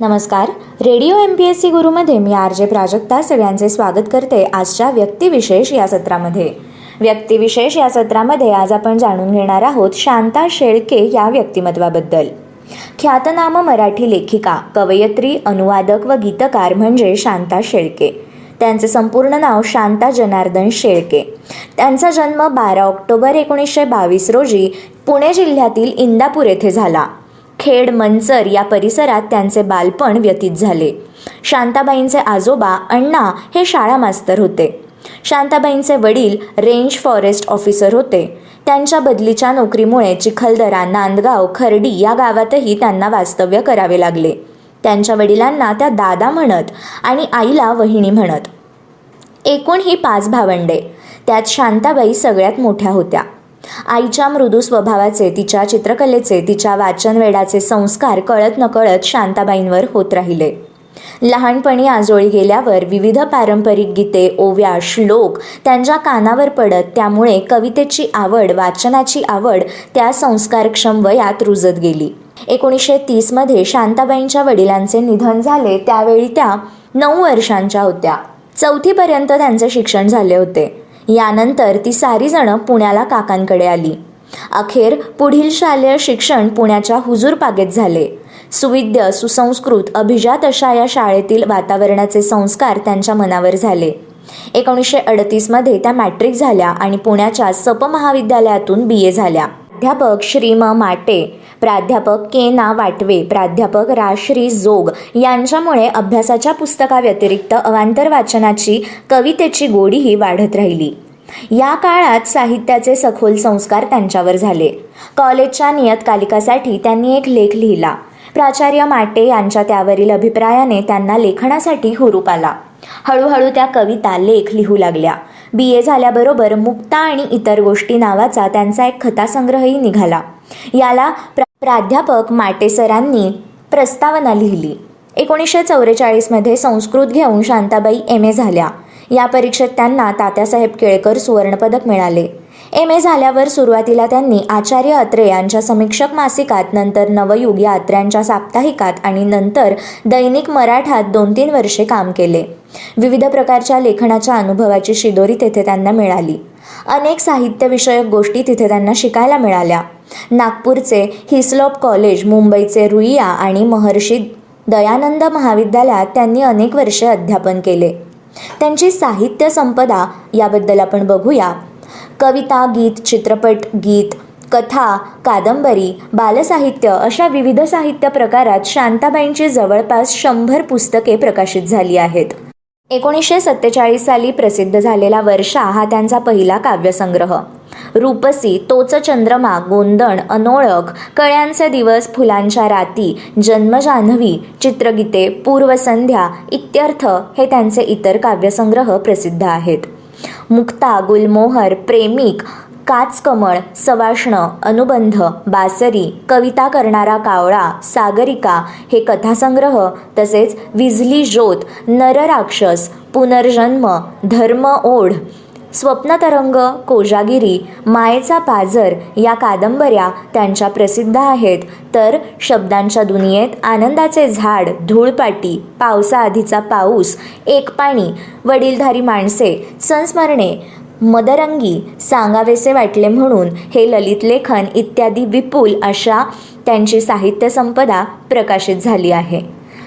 नमस्कार. Radio M P S C गुरुमध्ये मी R J Prajakta सगळ्यांचे स्वागत करते आजच्या व्यक्तिविशेष या सत्रामध्ये. व्यक्तिविशेष या सत्रामध्ये आज आपण जाणून घेणार आहोत शांता शेळके या व्यक्तिमत्वाबद्दल. ख्यातनाम मराठी लेखिका कवयित्री अनुवादक व गीतकार म्हणजे शांता शेळके. त्यांचे संपूर्ण नाव शांता जनार्दन शेळके. त्यांचा जन्म बारा ऑक्टोबर एकोणीसशे बावीस रोजी पुणे जिल्ह्यातील इंदापूर येथे झाला. खेड मंचर या परिसरात त्यांचे बालपण व्यतीत झाले. शांताबाईंचे आजोबा अण्णा हे शाळा मास्तर होते. शांताबाईंचे वडील रेंज फॉरेस्ट ऑफिसर होते. त्यांच्या बदलीच्या नोकरीमुळे चिखलदरा नांदगाव खर्डी या गावातही त्यांना वास्तव्य करावे लागले. त्यांच्या वडिलांना त्या दादा म्हणत आणि आईला वहिणी म्हणत. एकूण ही पाच भावंडे. त्यात शांताबाई सगळ्यात मोठ्या होत्या. आईच्या मृदू स्वभावाचे तिच्या चित्रकलेचे तिच्या वाचनवेडाचे संस्कार कळत नकळत शांताबाईंवर होत राहिले. लहानपणी आजोळी गेल्यावर विविध पारंपरिक गीते ओव्या श्लोक त्यांच्या कानावर पडत त्यामुळे कवितेची आवड वाचनाची आवड त्या संस्कारक्षम वयात रुजत गेली. एकोणीसशे तीसमध्ये शांताबाईंच्या वडिलांचे निधन झाले त्यावेळी त्या नऊ वर्षांच्या होत्या. चौथीपर्यंत त्यांचे शिक्षण झाले होते. यानंतर ती सारी जणं पुण्याला काकांकडे आली. अखेर पुढील शालेय शिक्षण पुण्याच्या हुजूर पागेत झाले. सुविद्य सुसंस्कृत अभिजात अशा या शाळेतील वातावरणाचे संस्कार त्यांच्या मनावर झाले. एकोणीसशे अडतीसमध्ये त्या मॅट्रिक झाल्या आणि पुण्याच्या सप महाविद्यालयातून बी ए झाल्या. अध्यापक श्री म माटे प्राध्यापक के ना वाटवे प्राध्यापक राश्री जोग यांच्यामुळे अभ्यासाच्या पुस्तकाव्यतिरिक्त अवांतर वाचनाची कवितेची गोडीही वाढत राहिली. या काळात साहित्याचे सखोल संस्कार त्यांच्यावर झाले. कॉलेजच्या नियतकालिकासाठी त्यांनी एक लेख लिहिला. प्राचार्य माटे यांच्या त्यावरील अभिप्रायाने त्यांना लेखनासाठी हुरूप आला. हळूहळू त्या कविता लेख लिहू लागल्या. बी ए झाल्याबरोबर मुक्ता आणि इतर गोष्टी नावाचा त्यांचा एक कथासंग्रहही निघाला. याला प्रा प्राध्यापक माटेसरांनी प्रस्तावना लिहिली. एकोणीसशे चौवेचाळीसमध्ये संस्कृत घेऊन शांताबाई एम ए झाल्या. या परीक्षेत त्यांना तात्यासाहेब केळकर सुवर्णपदक मिळाले. एम ए झाल्यावर सुरुवातीला त्यांनी आचार्य अत्रे यांच्या समीक्षक मासिकात नंतर नवयुग या अत्र्यांच्या साप्ताहिकात आणि नंतर दैनिक मराठात दोन तीन वर्षे काम केले. विविध प्रकारच्या लेखनाच्या अनुभवाची शिदोरी तेथे त्यांना मिळाली. अनेक साहित्यविषयक गोष्टी तिथे त्यांना शिकायला मिळाल्या. नागपूरचे हिस्लॉप कॉलेज मुंबईचे रुईया आणि महर्षी दयानंद महाविद्यालयात त्यांनी अनेक वर्षे अध्यापन केले. त्यांची साहित्य संपदा याबद्दल आपण बघूया. कविता गीत चित्रपट गीत कथा कादंबरी बालसाहित्य अशा विविध साहित्य प्रकारात शांताबाईंची जवळपास शंभर पुस्तके प्रकाशित झाली आहेत. एकोणीसशे सत्तेचाळीस साली प्रसिद्ध झालेला वर्षा हा त्यांचा पहिला काव्यसंग्रह. रूपसी तोच चंद्रमा गोंदण अनोळख कळ्यांचे दिवस फुलांच्या राती जन्मजान्हवी चित्रगीते पूर्वसंध्या इत्यर्थ हे त्यांचे इतर काव्यसंग्रह प्रसिद्ध आहेत. मुक्ता गुलमोहर प्रेमिक काचकमळ सवाष्ण अनुबंध बासरी कविता करणारा कावळा सागरिका हे कथासंग्रह तसेच विजली ज्योत नरराक्षस पुनर्जन्म धर्म ओढ स्वप्नतरंग कोजागिरी मायेचा पाझर या कादंबऱ्या त्यांच्या प्रसिद्ध आहेत. तर शब्दांच्या दुनियेत आनंदाचे झाड धूळपाटी पावसाआधीचा पाऊस एक पाणी वडीलधारी माणसे संस्मरणे मदरंगी सांगावेसे वाटले म्हणून हे ललित लेखन इत्यादी विपुल अशा त्यांची साहित्य संपदा प्रकाशित झाली आहे.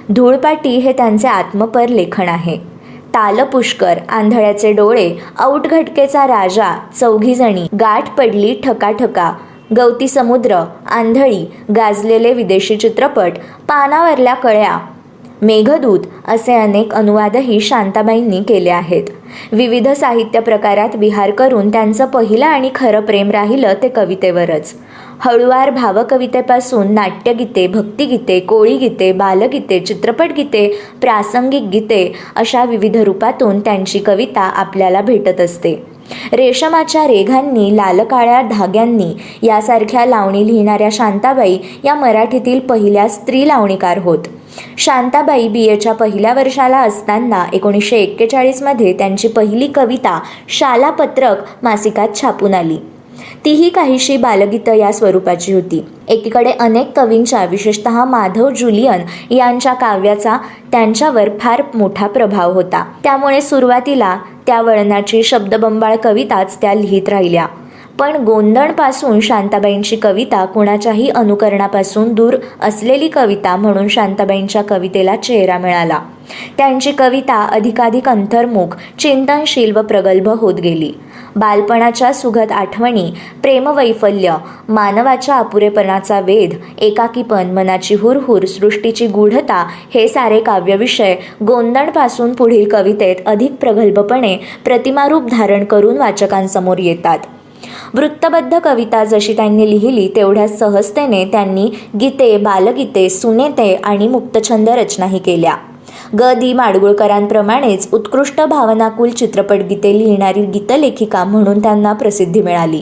धूळपाटी हे त्यांचे आत्मपर लेखन आहे. ताल पुष्कर आंधळ्याचे डोळे औटघटकेचा राजा चौघीजणी गाठ पडली ठकाठका. गवती समुद्र आंधळी गाजलेले विदेशी चित्रपट पानावरल्या कळ्या. मेघदूत असे अनेक अनुवादही शांताबाईंनी केले आहेत. विविध साहित्य प्रकारात विहार करून त्यांचं पहिलं आणि खरं प्रेम राहिलं ते कवितेवरच. हळुवार भावकवितेपासून नाट्यगीते भक्तिगीते कोळीगीते बालगीते चित्रपटगीते प्रासंगिक गीते अशा विविध रूपातून त्यांची कविता आपल्याला भेटत असते. रेशमाच्या रेघांनी लालकाळ्या धाग्यांनी यासारख्या लावणी लिहिणाऱ्या शांताबाई या मराठीतील पहिल्या स्त्री लावणीकार होत. शांताबाई बी एच्या पहिल्या वर्षाला असताना एकोणीसशे एक्केचाळीसमध्ये त्यांची पहिली कविता शालापत्रक मासिकात छापून आली. तीही काहीशी बालगीतं या स्वरूपाची होती. एकीकडे अनेक कवींच्या विशेषतः माधव जुलियन यांच्या काव्याचा त्यांच्यावर फार मोठा प्रभाव होता. त्यामुळे सुरुवातीला त्या वळणाची शब्दबंबाळ कविताच त्या लिहित राहिल्या. पण गोंधळपासून शांताबाईंची कविता कुणाच्याही अनुकरणापासून दूर असलेली कविता म्हणून शांताबाईंच्या कवितेला चेहरा मिळाला. त्यांची कविता अधिकाधिक अंतर्मुख चिंतनशील व प्रगल्भ होत गेली. बालपणाच्या सुगत आठवणी प्रेमवैफल्य मानवाच्या अपुरेपणाचा वेध एकाकीपण मनाची हुरहुर सृष्टीची गूढता हे सारे काव्यविषय गोंदणपासून पुढील कवितेत अधिक प्रगल्भपणे प्रतिमारूप धारण करून वाचकांसमोर येतात. वृत्तबद्ध कविता जशी त्यांनी लिहिली तेवढ्या सहजतेने त्यांनी गीते बालगीते सुनेते आणि मुक्तछंद रचनाही केल्या. ग. दी. माडगुळकरांप्रमाणेच उत्कृष्ट भावनाकुल चित्रपटगीते लिहिणारी गीतलेखिका म्हणून त्यांना प्रसिद्धी मिळाली.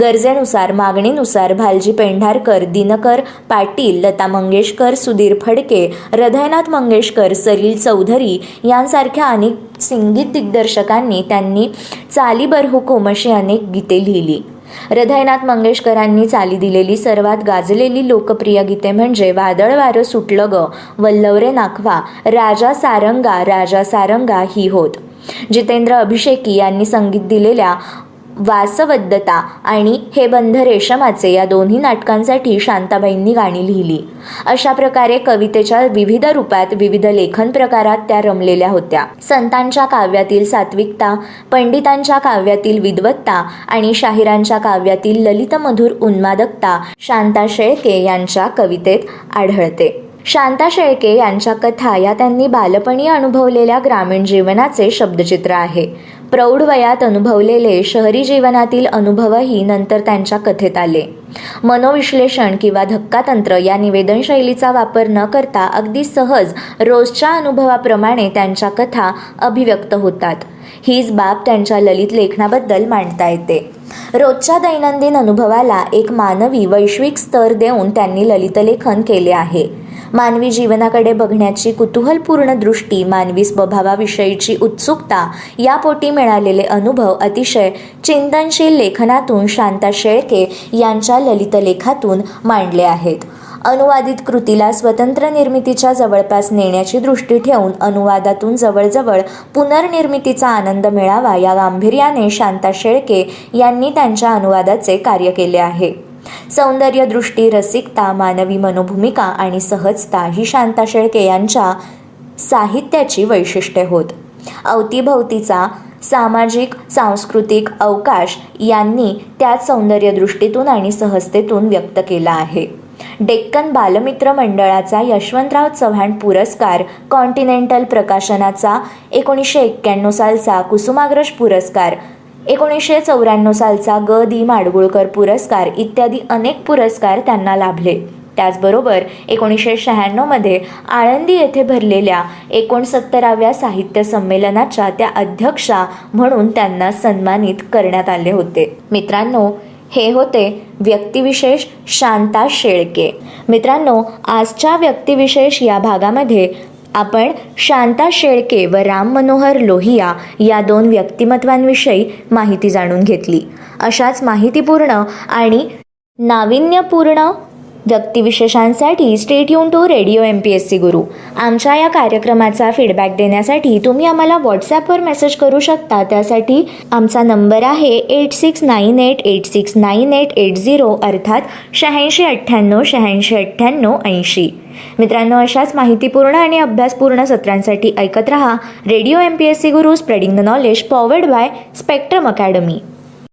गरजेनुसार मागणीनुसार भालजी पेंढारकर दिनकर पाटील लता मंगेशकर सुधीर फडके हृदयनाथ मंगेशकर सलील चौधरी यांसारख्या अनेक संगीत दिग्दर्शकांनी त्यांनी चालीबर बरहुकूम अशी अनेक गीते लिहिली. हृदयनाथ मंगेशकरांनी चाली दिलेली सर्वात गाजलेली लोकप्रिय गीते म्हणजे वादळ वारं सुटलं ग वल्लवरे नाखवा राजा सारंगा राजा सारंगा ही होत. जितेंद्र अभिषेकी यांनी संगीत दिलेल्या वासवद्धता आणि हे बंध रेशमाचे या दोन्ही नाटकांसाठी शांताबाईंनी गाणी लिहिली. अशा प्रकारे कवितेच्या विविध रूपात विविध लेखन प्रकारात त्या रमलेल्या होत्या. संतांच्या काव्यातील सात्विकता पंडितांच्या काव्यातील विद्वत्ता आणि शाहिरांच्या काव्यातील ललितमधुर उन्मादकता शांता शेळके यांच्या कवितेत आढळते. शांता शेळके यांच्या कथा या त्यांनी बालपणी अनुभवलेल्या ग्रामीण जीवनाचे शब्दचित्र आहे. प्रौढ वयात अनुभवलेले शहरी जीवनातील अनुभवही नंतर त्यांच्या कथेत आले. मनोविश्लेषण किंवा धक्कातंत्र या निवेदन शैलीचा वापर न करता अगदी सहज रोजच्या अनुभवाप्रमाणे त्यांच्या कथा अभिव्यक्त होतात. हीच बाब त्यांच्या ललित लेखनाबद्दल मांडता येते. रोजच्या दैनंदिन अनुभवाला एक मानवी वैश्विक स्तर देऊन त्यांनी ललितलेखन केले आहे. मानवी जीवनाकडे बघण्याची कुतूहलपूर्ण दृष्टी मानवी स्वभावाविषयीची उत्सुकता यापोटी मिळालेले अनुभव अतिशय चिंतनशील लेखनातून शांता शेळके यांच्या ललितलेखातून मांडले आहेत. अनुवादित कृतीला स्वतंत्र निर्मितीच्या जवळपास नेण्याची दृष्टी ठेवून अनुवादातून जवळजवळ पुनर्निर्मितीचा आनंद मिळावा या गांभीर्याने शांता शेळके यांनी त्यांच्या अनुवादाचे कार्य केले आहे. सौंदर्यदृष्टी रसिकता मानवी मनोभूमिका आणि सहजता ही शांता शेळके यांच्या साहित्याची वैशिष्ट्ये होत. अवतीभवतीचा सामाजिक सांस्कृतिक अवकाश यांनी त्याच सौंदर्यदृष्टीतून आणि सहजतेतून व्यक्त केला आहे. डेक्कन बालमित्र मंडळाचा यशवंतराव चव्हाण पुरस्कार कॉन्टिनेंटल प्रकाशनाचा एकोणीसशे एक्क्याण्णव सालचा कुसुमाग्रज पुरस्कार एकोणीसशे चौऱ्याण्णव सालचा ग. दी. माडगुळकर पुरस्कार इत्यादी अनेक पुरस्कार त्यांना लाभले. त्याचबरोबर एकोणीसशे शहाण्णवमध्ये आळंदी येथे भरलेल्या एकोणसत्तराव्या साहित्य संमेलनाच्या त्या अध्यक्षा म्हणून त्यांना सन्मानित करण्यात आले होते. मित्रांनो हे होते व्यक्तिविशेष शांता शेळके. मित्रांनो आजच्या व्यक्तिविशेष या भागामध्ये आपण शांता शेळके व राम मनोहर लोहिया या दोन व्यक्तिमत्वांविषयी माहिती जाणून घेतली. अशाच माहितीपूर्ण आणि नाविन्यपूर्ण व्यक्तिविशेषांसाठी stay युन to radio M P S C Guru. आमच्या या कार्यक्रमाचा फीडबॅक देण्यासाठी तुम्ही आम्हाला व्हॉट्सॲपवर मेसेज करू शकता. त्यासाठी आमचा नंबर आहे eight six nine eight eight six nine eight eight zero अर्थात शहाऐंशी अठ्ठ्याण्णव शहाऐंशी अठ्ठ्याण्णव ऐंशी. मित्रांनो अशाच माहितीपूर्ण आणि अभ्यासपूर्ण सत्रांसाठी ऐकत रहा. Radio M P S C Guru spreading the knowledge powered by Spectrum Academy